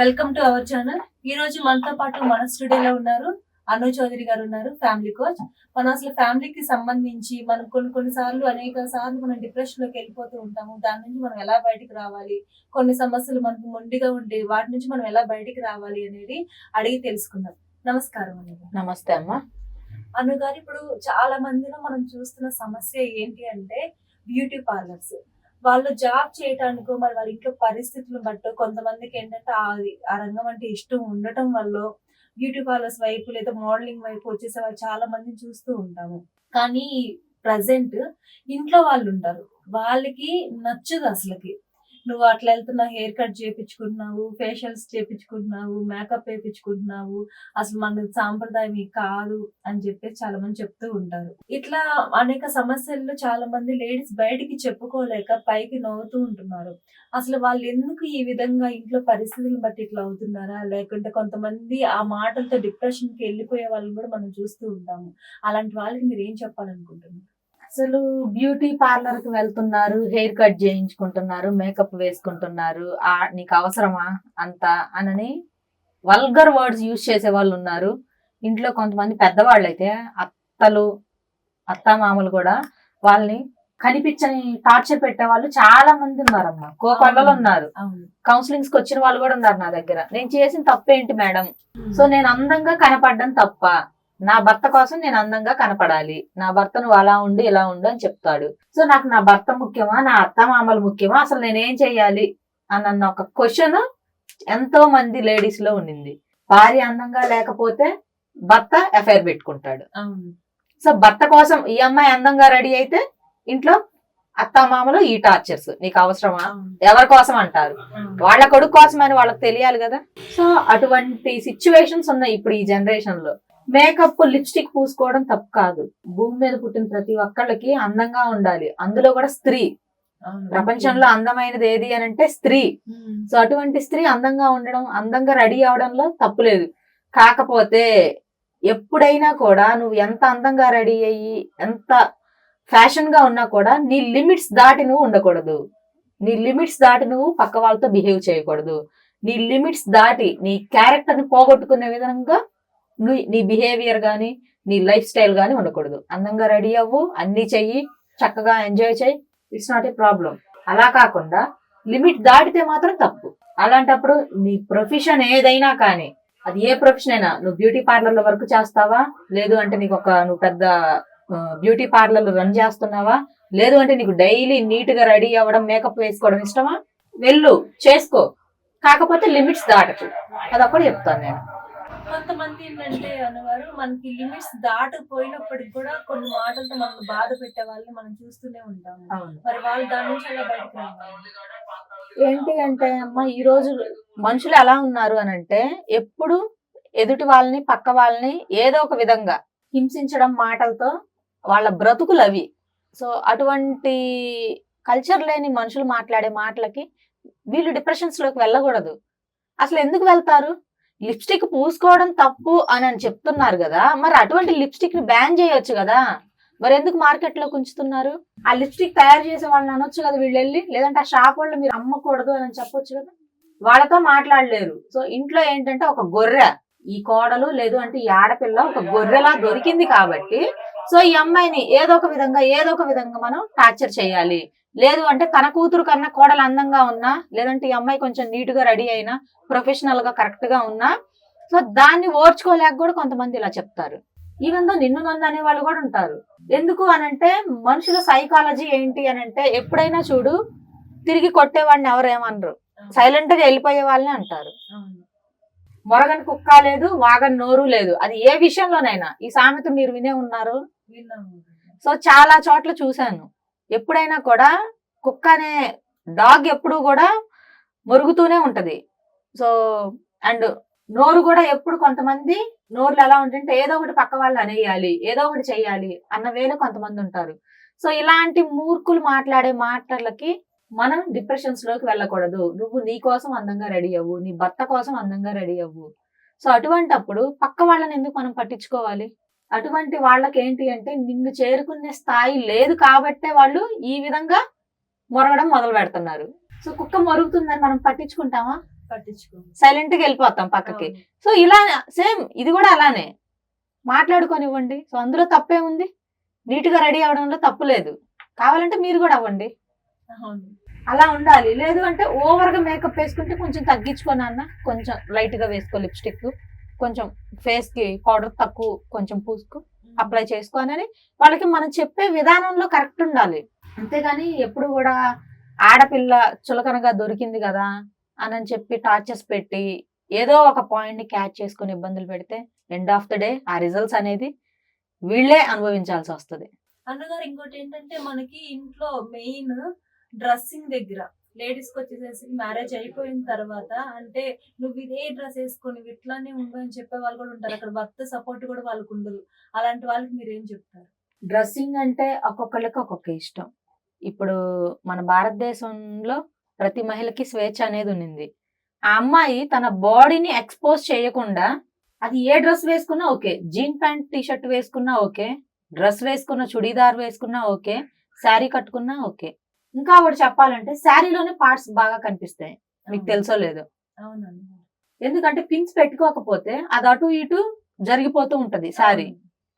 Welcome to our channel. ఈ రోజు మనతో పాటు మన స్టూడియోలో ఉన్నారు అను చౌదరి గారు ఉన్నారు ఫ్యామిలీ కోచ్. మనం అసలు ఫ్యామిలీకి సంబంధించి మనం కొన్ని కొన్ని సార్లు అనేక సార్లు మనం డిప్రెషన్లోకి వెళ్ళిపోతూ ఉంటాము. దాని నుంచి మనం ఎలా బయటికి రావాలి? కొన్ని సమస్యలు మనకు మొండిగా ఉండే వాటి నుంచి మనం ఎలా బయటికి రావాలి అనేది అడిగి తెలుసుకుందాం. నమస్కారం అను. నమస్తే అమ్మా. అను గారు ఇప్పుడు చాలా మందిలో మనం చూస్తున్న సమస్య ఏంటి అంటే బ్యూటీ పార్లర్స్. వాళ్ళు జాబ్ చేయటానికో మరి వాళ్ళ ఇంట్లో పరిస్థితులను బట్టో కొంతమందికి ఏంటంటే ఆ- రంగం అంటే ఇష్టం ఉండటం వల్ల బ్యూటీ పార్లర్స్ వైపు లేదా మోడలింగ్ వైపు వచ్చేసే వాళ్ళు చాలా మందిని చూస్తూ ఉంటాము. కానీ ప్రజెంట్ ఇంట్లో వాళ్ళు ఉంటారు. వాళ్ళకి నచ్చదు అసలుకి. నువ్వు అట్లా వెళ్తున్నా హెయిర్ కట్ చేపించుకుంటున్నావు ఫేషియల్స్ చేపించుకుంటున్నావు మేకప్ వేపించుకుంటున్నావు అసలు మన సాంప్రదాయం ఇది కాదు అని చెప్పేసి చాలా మంది చెప్తూ ఉంటారు. ఇట్లా అనేక సమస్యల్లో చాలా మంది లేడీస్ బయటికి చెప్పుకోలేక పైకి నవ్వుతూ ఉంటున్నారు. అసలు వాళ్ళు ఎందుకు ఈ విధంగా ఇంట్లో పరిస్థితులను బట్టి ఇట్లా అవుతున్నారా? లేకుంటే కొంతమంది ఆ మాటలతో డిప్రెషన్కి వెళ్ళిపోయే వాళ్ళని కూడా మనం చూస్తూ ఉంటాము. అలాంటి వాళ్ళకి మీరు ఏం చెప్పాలనుకుంటున్నారు? అసలు బ్యూటీ పార్లర్కి వెళ్తున్నారు హెయిర్ కట్ చేయించుకుంటున్నారు మేకప్ వేసుకుంటున్నారు. ఆ నీకు అవసరమా అంత అనని వల్గర్ వర్డ్స్ యూజ్ చేసే వాళ్ళు ఉన్నారు. ఇంట్లో కొంతమంది పెద్దవాళ్ళు అయితే అత్తలు అత్తమామలు కూడా వాళ్ళని కనిపించని టార్చర్ పెట్టే వాళ్ళు చాలా మంది ఉన్నారమ్మా. కోకొండలు ఉన్నారు. కౌన్సిలింగ్స్కి వచ్చిన వాళ్ళు కూడా ఉన్నారు నా దగ్గర. నేను చేసిన తప్పేంటి మేడం? సో నేను అందంగా కనపడడం తప్ప నా భర్త కోసం నేను అందంగా కనపడాలి. నా భర్త నువ్వు అలా ఉండి ఇలా ఉండు అని చెప్తాడు. సో నాకు నా భర్త ముఖ్యమా నా అత్త మామలు ముఖ్యమా అసలు నేనేం చెయ్యాలి? అన్న ఒక క్వశ్చన్ ఎంతో మంది లేడీస్లో ఉండింది భార్య అందంగా లేకపోతే భర్త ఎఫ్ఐఆర్ పెట్టుకుంటాడు. సో భర్త కోసం ఈ అమ్మాయి అందంగా రెడీ అయితే ఇంట్లో అత్త మామలు ఈ టార్చర్స్ నీకు అవసరమా? ఎవరి కోసం అంటారు. వాళ్ళ కొడుకు కోసం అని వాళ్ళకి తెలియాలి కదా? సో అటువంటి సిచ్యువేషన్స్ ఉన్నాయి ఇప్పుడు ఈ జనరేషన్లో. మేకప్ లిప్స్టిక్ పూసుకోవడం తప్పు కాదు. భూమి మీద పుట్టిన ప్రతి ఒక్కళ్ళకి అందంగా ఉండాలి. అందులో కూడా స్త్రీ. ప్రపంచంలో అందమైనది ఏది అని అంటే స్త్రీ. సో అటువంటి స్త్రీ అందంగా ఉండడం అందంగా రెడీ అవడంలో తప్పులేదు కాకపోతే ఎప్పుడైనా కూడా నువ్వు ఎంత అందంగా రెడీ అయ్యి ఎంత ఫ్యాషన్గా ఉన్నా కూడా నీ లిమిట్స్ దాటి నువ్వు ఉండకూడదు. నీ లిమిట్స్ దాటి నువ్వు పక్క వాళ్ళతో బిహేవ్ చేయకూడదు. నీ లిమిట్స్ దాటి నీ క్యారెక్టర్ని పోగొట్టుకునే విధంగా నువ్వు నీ బిహేవియర్ కానీ నీ లైఫ్ స్టైల్ కానీ ఉండకూడదు. అందంగా రెడీ అవ్వు అన్ని చెయ్యి చక్కగా ఎంజాయ్ చేయి ఇట్స్ నాట్ ఏ ప్రాబ్లం అలా కాకుండా లిమిట్ దాటితే మాత్రం తప్పు. అలాంటప్పుడు నీ ప్రొఫెషన్ ఏదైనా కానీ అది ఏ ప్రొఫెషన్ అయినా నువ్వు బ్యూటీ పార్లర్లో వర్క్ చేస్తావా? లేదు అంటే నీకు ఒక నువ్వు పెద్ద బ్యూటీ పార్లర్ రన్ చేస్తున్నావా? లేదు అంటే నీకు డైలీ నీట్గా రెడీ అవ్వడం మేకప్ వేసుకోవడం ఇష్టమా? వెళ్ళు చేసుకో. కాకపోతే లిమిట్స్ దాటకు. అదొకటి చెప్తాను నేను. కొంతమంది ఏంటంటే అన్నవారు మనకి లిమిట్స్ దాటిపోయినప్పటికి కూడా కొన్ని మాటలతో మనల్ని బాధ పెట్టే వాళ్ళని మనం చూస్తూనే ఉంటాము. మరి వాళ్ళు దాని నుంచి ఎలా బయటకు ఏంటి అంటే అమ్మ ఈ రోజు మనుషులు ఎలా ఉన్నారు అని అంటే ఎప్పుడు ఎదుటి వాళ్ళని పక్క వాళ్ళని ఏదో ఒక విధంగా హింసించడం మాటలతో వాళ్ళ బ్రతుకులు అవి. సో అటువంటి కల్చర్ లేని మనుషులు మాట్లాడే మాటలకి వీళ్ళు డిప్రెషన్స్లోకి వెళ్ళకూడదు. అసలు ఎందుకు వెళ్తారు? లిప్స్టిక్ పూసుకోవడం తప్పు అని అని చెప్తున్నారు కదా మరి అటువంటి లిప్స్టిక్ని బ్యాన్ చేయొచ్చు కదా? మరి ఎందుకు మార్కెట్లో ఉంచుతున్నారు ఆ లిప్స్టిక్ తయారు చేసే వాళ్ళని అనొచ్చు కదా వీళ్ళు వెళ్ళి లేదంటే ఆ షాప్ వాళ్ళు మీరు అమ్మకూడదు అని చెప్పొచ్చు కదా? వాళ్ళతో మాట్లాడలేరు. సో ఇంట్లో ఏంటంటే ఒక గొర్రె. ఈ కోడలు లేదు అంటే ఈ ఆడపిల్ల ఒక గొర్రెలా దొరికింది కాబట్టి సో ఈ అమ్మాయిని ఏదో ఒక విధంగా ఏదో ఒక విధంగా మనం టార్చర్ చేయాలి. లేదు అంటే తన కూతురు కన్నా కోడలు అందంగా ఉన్నా లేదంటే ఈ అమ్మాయి కొంచెం నీట్గా రెడీ అయినా ప్రొఫెషనల్గా కరెక్ట్గా ఉన్నా సో దాన్ని ఓర్చుకోలేక కూడా కొంతమంది ఇలా చెప్తారు. ఈవెన్ దో నిన్ను నన్ను అనే వాళ్ళు కూడా ఉంటారు. ఎందుకు అనంటే మనుషుల సైకాలజీ ఏంటి అని అంటే ఎప్పుడైనా చూడు తిరిగి కొట్టేవాడిని ఎవరు ఏమనరు సైలెంట్గా వెళ్ళిపోయే వాళ్ళని అంటారు. మొరగని కుక్క లేదు వాగని నోరు లేదు. అది ఏ విషయంలోనైనా. ఈ సామెత మీరు వినే ఉన్నారు. సో చాలా చోట్ల చూశాను. ఎప్పుడైనా కూడా కుక్క అనే డాగ్ ఎప్పుడు కూడా మురుగుతూనే ఉంటది. సో అండ్ నోరు కూడా ఎప్పుడు కొంతమంది నోర్లు ఎలా ఉంటుంటే ఏదో ఒకటి పక్క వాళ్ళు అనేయాలి ఏదో ఒకటి చేయాలి అన్న వేలు కొంతమంది ఉంటారు. సో ఇలాంటి మూర్ఖులు మాట్లాడే మాటలకి మనం డిప్రెషన్స్లోకి వెళ్ళకూడదు. నువ్వు నీ కోసం అందంగా రెడీ అవ్వు నీ భర్త కోసం అందంగా రెడీ అవ్వు. సో అటువంటప్పుడు పక్క వాళ్ళని ఎందుకు మనం పట్టించుకోవాలి? అటువంటి వాళ్ళకి ఏంటి అంటే నిన్ను చేరుకునే స్థాయి లేదు కాబట్టే వాళ్ళు ఈ విధంగా మొరగడం మొదలు పెడుతున్నారు. సో కుక్క మొరుగుతుందని మనం పట్టించుకుంటామా? పట్టించుకో సైలెంట్గా వెళ్ళిపోతాం పక్కకి. సో ఇలా సేమ్ ఇది కూడా అలానే. మాట్లాడుకోనివ్వండి. సో అందులో తప్పే ఉంది. నీట్గా రెడీ అవడంలో తప్పు లేదు. కావాలంటే మీరు కూడా అవ్వండి. అలా ఉండాలి. లేదు అంటే ఓవర్గా మేకప్ వేసుకుంటే కొంచెం తగ్గించుకొని అన్న కొంచెం లైట్గా వేసుకో లిప్స్టిక్ కొంచెం ఫేస్కి పౌడర్ తక్కువ కొంచెం పూసుకో అప్లై చేసుకోనని వాళ్ళకి మనం చెప్పే విధానంలో కరెక్ట్ ఉండాలి. అంతేగాని ఎప్పుడు కూడా ఆడపిల్ల చులకనగా దొరికింది కదా అని చెప్పి టార్చెస్ పెట్టి ఏదో ఒక పాయింట్ని క్యాచ్ చేసుకొని ఇబ్బందులు పెడితే ఎండ్ ఆఫ్ ద డే ఆ రిజల్ట్స్ అనేది వీళ్ళే అనుభవించాల్సి వస్తుంది. అన్నగారు ఇంకోటి ఏంటంటే మనకి ఇంట్లో మెయిన్ డ్రెస్సింగ్ దగ్గర లేడీస్కి వచ్చేసేసి మ్యారేజ్ అయిపోయిన తర్వాత అంటే నువ్వు ఇదే డ్రెస్ వేసుకొని ఇట్లానే ఉండు అని చెప్పే వాళ్ళు కూడా ఉంటారు. అక్కడ భర్త సపోర్ట్ కూడా వాళ్ళకు ఉండదు. అలాంటి వాళ్ళకి మీరు ఏం చెప్తారు? డ్రెస్సింగ్ అంటే ఒక్కొక్కళ్ళకి ఒక్కొక్క ఇష్టం. ఇప్పుడు మన భారతదేశంలో ప్రతి మహిళకి స్వేచ్ఛ అనేది ఉన్నింది. ఆ అమ్మాయి తన బాడీని ఎక్స్పోజ్ చేయకుండా అది ఏ డ్రెస్ వేసుకున్నా okay. Jean pant T shirt వేసుకున్నా ఓకే. డ్రెస్ వేసుకున్న చుడీదార్ వేసుకున్నా ఓకే. శారీ కట్టుకున్నా ఓకే. ఇంకా ఒకటి చెప్పాలంటే శారీలోనే పార్ట్స్ బాగా కనిపిస్తాయి. మీకు తెలుసో లేదో. ఎందుకంటే పిన్స్ పెట్టుకోకపోతే అది అటు ఇటు జరిగిపోతూ ఉంటది శారీ.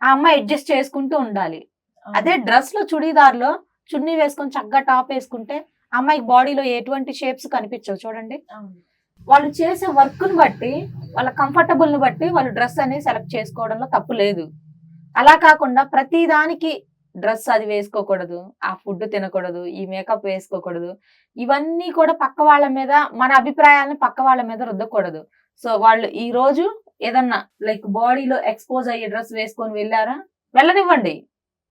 ఆ అమ్మాయి అడ్జస్ట్ చేసుకుంటూ ఉండాలి. అదే డ్రెస్లో చుడీదార్లో చున్నీ వేసుకొని చక్కగా టాప్ వేసుకుంటే అమ్మాయికి బాడీలో ఎటువంటి షేప్స్ కనిపించవు చూడండి. వాళ్ళు చేసే వర్క్ని బట్టి వాళ్ళ కంఫర్టబుల్ని బట్టి వాళ్ళు డ్రెస్ అనేది సెలెక్ట్ చేసుకోవడంలో తప్పు లేదు. అలా కాకుండా ప్రతి దానికి డ్రెస్ అది వేసుకోకూడదు ఆ ఫుడ్ తినకూడదు ఈ మేకప్ వేసుకోకూడదు. ఇవన్నీ కూడా పక్క వాళ్ళ మీద మన అభిప్రాయాలను పక్క వాళ్ళ మీద రుద్దకూడదు. సో వాళ్ళు ఈ రోజు ఏదన్నా లైక్ బాడీలో ఎక్స్పోజ్ అయ్యే డ్రెస్ వేసుకొని వెళ్ళారా? వెళ్ళనివ్వండి.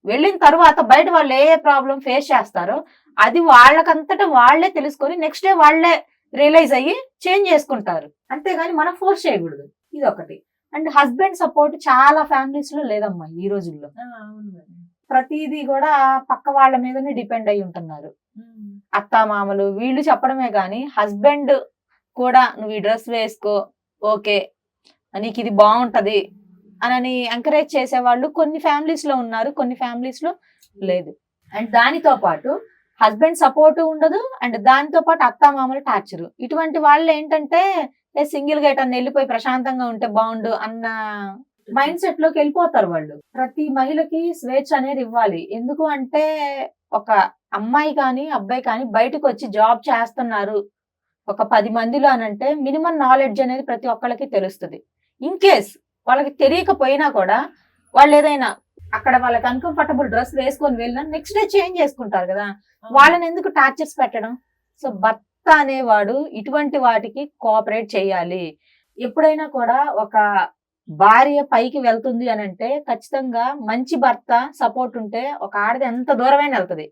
వెళ్ళిన తర్వాత బయట వాళ్ళు ఏ ప్రాబ్లం ఫేస్ చేస్తారో అది వాళ్ళకంతటా వాళ్ళే తెలుసుకొని నెక్స్ట్ డే వాళ్ళే రియలైజ్ అయ్యి చేంజ్ చేసుకుంటారు. అంతేగాని మనం ఫోర్స్ చేయకూడదు. ఇది ఒకటి అండ్ హస్బెండ్ సపోర్ట్ చాలా ఫ్యామిలీస్లో లేదమ్మా ఈ రోజుల్లో. ప్రతిదీ కూడా పక్క వాళ్ళ మీదనే డిపెండ్ అయి ఉంటున్నారు. అత్త మామలు వీళ్ళు చెప్పడమే కానీ హస్బెండ్ కూడా నువ్వు ఈ డ్రెస్ వేసుకో ఓకే నీకు ఇది బాగుంటది అని ఎంకరేజ్ చేసేవాళ్ళు కొన్ని ఫ్యామిలీస్లో ఉన్నారు కొన్ని ఫ్యామిలీస్లో లేదు. అండ్ దానితో పాటు హస్బెండ్ సపోర్ట్ ఉండదు అండ్ దానితో పాటు అత్త మామలు టార్చర్. ఇటువంటి వాళ్ళు ఏంటంటే సింగిల్గా అని వెళ్ళిపోయి ప్రశాంతంగా ఉంటే బాగుండు అన్న మైండ్ సెట్లోకి వెళ్ళిపోతారు వాళ్ళు. ప్రతి మహిళకి స్వేచ్ఛ అనేది ఇవ్వాలి. ఎందుకు అంటే ఒక అమ్మాయి కానీ అబ్బాయి కానీ బయటకు వచ్చి జాబ్ చేస్తున్నారు. ఒక పది మందిలో అని అంటే మినిమం నాలెడ్జ్ అనేది ప్రతి ఒక్కళ్ళకి తెలుస్తుంది. ఇన్ కేస్ వాళ్ళకి తెలియకపోయినా కూడా వాళ్ళు ఏదైనా అక్కడ వాళ్ళకి అన్కంఫర్టబుల్ డ్రెస్ వేసుకొని వెళ్ళినా నెక్స్ట్ డే చేంజ్ చేసుకుంటారు కదా. వాళ్ళని ఎందుకు టార్చర్స్ పెట్టడం? సో భర్త అనేవాడు ఇటువంటి వాటికి కోఆపరేట్ చేయాలి. ఎప్పుడైనా కూడా ఒక భార్య పైకి వెళ్తుంది అని అంటే ఖచ్చితంగా మంచి భర్త సపోర్ట్ ఉంటే ఒక ఆడది ఎంత దూరమైనా వెళ్తుంది.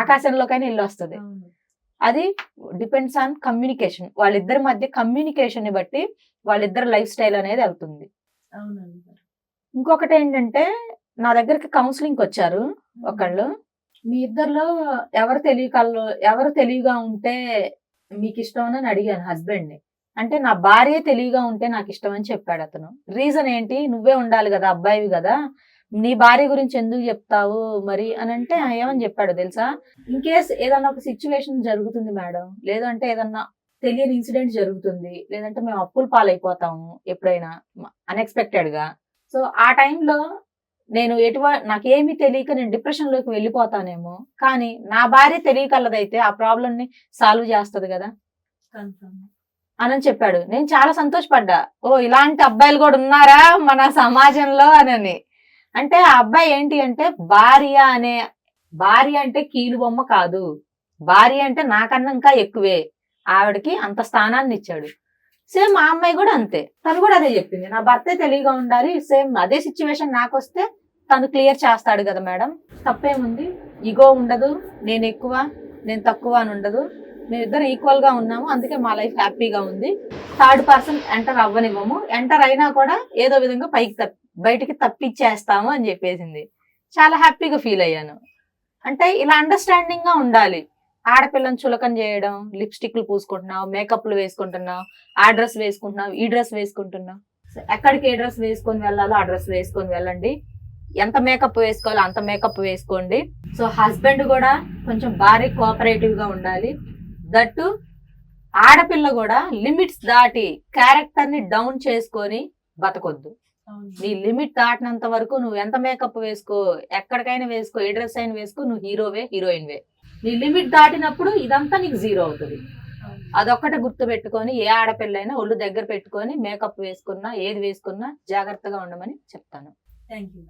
ఆకాశంలోకైనా ఇల్లు వస్తుంది. అది డిపెండ్స్ ఆన్ కమ్యూనికేషన్ వాళ్ళిద్దరి మధ్య కమ్యూనికేషన్ని బట్టి వాళ్ళిద్దరి లైఫ్ స్టైల్ అనేది వెళ్తుంది. ఇంకొకటి ఏంటంటే నా దగ్గరికి కౌన్సిలింగ్ వచ్చారు ఒకళ్ళు. మీ ఇద్దరిలో ఎవరు తెలియకల్లో ఎవరు తెలివిగా ఉంటే మీకు ఇష్టం అని అడిగాను హస్బెండ్ని. అంటే నా భార్య తెలివిగా ఉంటే నాకు ఇష్టం అని చెప్పాడు అతను. రీజన్ ఏంటి? నువ్వే ఉండాలి కదా అబ్బాయివి కదా. నీ భార్య గురించి ఎందుకు చెప్తావు మరి అని అంటే ఏమని చెప్పాడు తెలుసా? ఇన్ కేస్ ఏదన్నా ఒక సిచ్యువేషన్ జరుగుతుంది మేడం లేదంటే ఏదన్నా తెలియని ఇన్సిడెంట్ జరుగుతుంది లేదంటే మేము అప్పులు పాలైపోతాము ఎప్పుడైనా అన్ఎక్స్పెక్టెడ్గా. సో ఆ టైంలో నేను ఎటువ నాకేమీ తెలియక నేను డిప్రెషన్లోకి వెళ్ళిపోతానేమో కానీ నా భార్య తెలియకలదైతే ఆ ప్రాబ్లం ని సాల్వ్ చేస్తుంది కదా. కన్ఫర్మ్ అని చెప్పాడు. నేను చాలా సంతోషపడ్డా. ఓ ఇలాంటి అబ్బాయిలు కూడా ఉన్నారా మన సమాజంలో? అని అంటే ఆ అబ్బాయి ఏంటి అంటే భార్య అనే భార్య అంటే కీలు బొమ్మ కాదు. భార్య అంటే నాకన్నా ఇంకా ఎక్కువే. ఆవిడకి అంత స్థానాన్ని ఇచ్చాడు. సేమ్ ఆ అమ్మాయి కూడా అంతే. తను కూడా అదే చెప్పింది. నా భర్తే తెలివిగా ఉండాలి. సేమ్ అదే సిచ్యువేషన్ నాకు వస్తే తను క్లియర్ చేస్తాడు కదా మేడం. తప్పేముంది? ఇగో ఉండదు. నేను ఎక్కువ నేను తక్కువ అని ఉండదు. మేమిద్దరం ఈక్వల్గా ఉన్నాము. అందుకే మా లైఫ్ హ్యాపీగా ఉంది. థర్డ్ పర్సన్ ఎంటర్ అవ్వనివ్వము. ఎంటర్ అయినా కూడా ఏదో విధంగా పైకి తప్పి బయటికి తప్పిచ్చేస్తాము అని చెప్పేసింది. చాలా హ్యాపీగా ఫీల్ అయ్యాను. అంటే ఇలా అండర్స్టాండింగ్గా ఉండాలి. ఆడపిల్లని చులకం చేయడం లిప్స్టిక్లు పూసుకుంటున్నావు మేకప్లు వేసుకుంటున్నావు ఆ డ్రెస్ వేసుకుంటున్నావు ఈ డ్రెస్ వేసుకుంటున్నావు. ఎక్కడికి ఏ డ్రెస్ వేసుకొని వెళ్ళాలో ఆ డ్రెస్ వేసుకొని వెళ్ళండి. ఎంత మేకప్ వేసుకోవాలో అంత మేకప్ వేసుకోండి. సో హస్బెండ్ కూడా కొంచెం భారీ కోఆపరేటివ్గా ఉండాలి. దట్టు ఆడపిల్ల కూడా లిమిట్స్ దాటి క్యారెక్టర్ని డౌన్ చేసుకొని బతకొద్దు. నీ లిమిట్ దాటినంత వరకు నువ్వు ఎంత మేకప్ వేసుకో ఎక్కడికైనా వేసుకో ఏ డ్రెస్ అయినా వేసుకో నువ్వు హీరోవే హీరోయిన్ వే. నీ లిమిట్ దాటినప్పుడు ఇదంతా నీకు జీరో అవుతుంది. అదొక్కటి గుర్తు పెట్టుకొని ఏ ఆడపిల్లైనా ఒళ్ళు దగ్గర పెట్టుకొని మేకప్ వేసుకున్నా ఏది వేసుకున్నా జాగ్రత్తగా ఉండమని చెప్తాను. Thank you